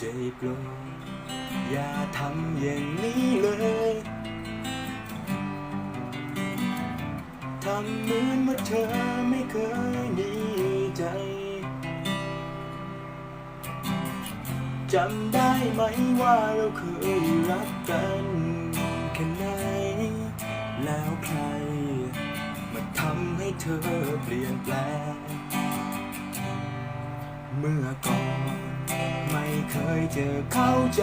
ได้โปรดอย่าทำอย่างนี้เลยทำเหมือนว่าเธอไม่เคยดีใจจำได้ไหมว่าเราเคยรักกันแค่ไหน แล้วใคร มาทำให้เธอเปลี่ยนแปลง เมื่อก่อน เคยเจอเข้าใจ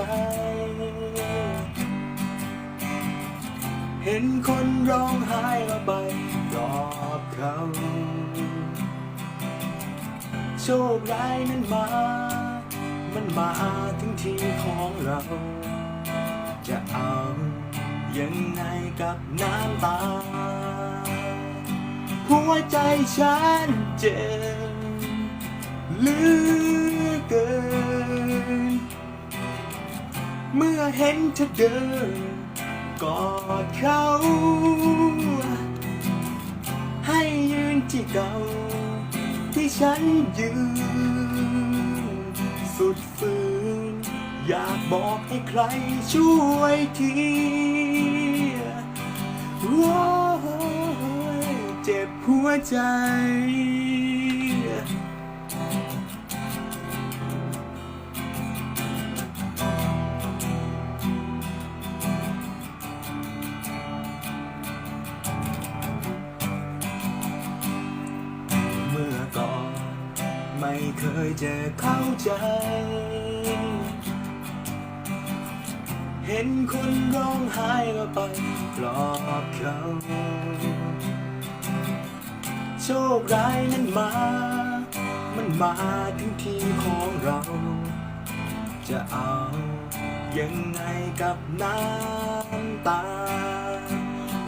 เห็นคนร้องไห้ระบายปลอบเขาโชคร้ายนั้นมา มันมาถึงที่ของเรา จะเอายังไงกับน้ำตา หัวใจฉันเจ็บหลือเกิน เมื่อเห็นเธอเดินกอดเขา ให้ยืนที่เก่า ที่ฉันยืน สุดฝืน อยากบอกให้ใครช่วยทีว้ายเจ็บหัวใจ ไม่เคยจะเข้าใจ เห็นคนร้องไห้ก็ไปปลอบเขา โชคร้ายนั้นมา มันมาถึงทีของเรา จะเอายังไงกับน้ำตา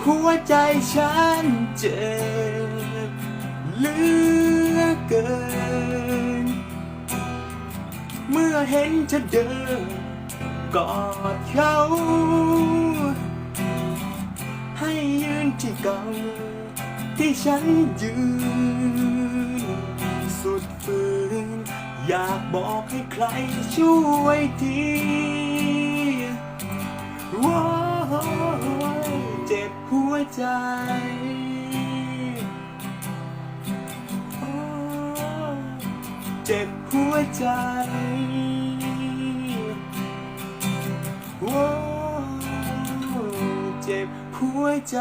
หัวใจฉันเจ็บเหลือเกิน อเห็นเธอเดินกอดเขาให้ยืนที่เก่าที่ฉันยืน สุดฝืนอยากบอกให้ใครช่วยทีว้าเจ็บหัวใจ เจ็บหัวใจว้าเจ็บหัวใจ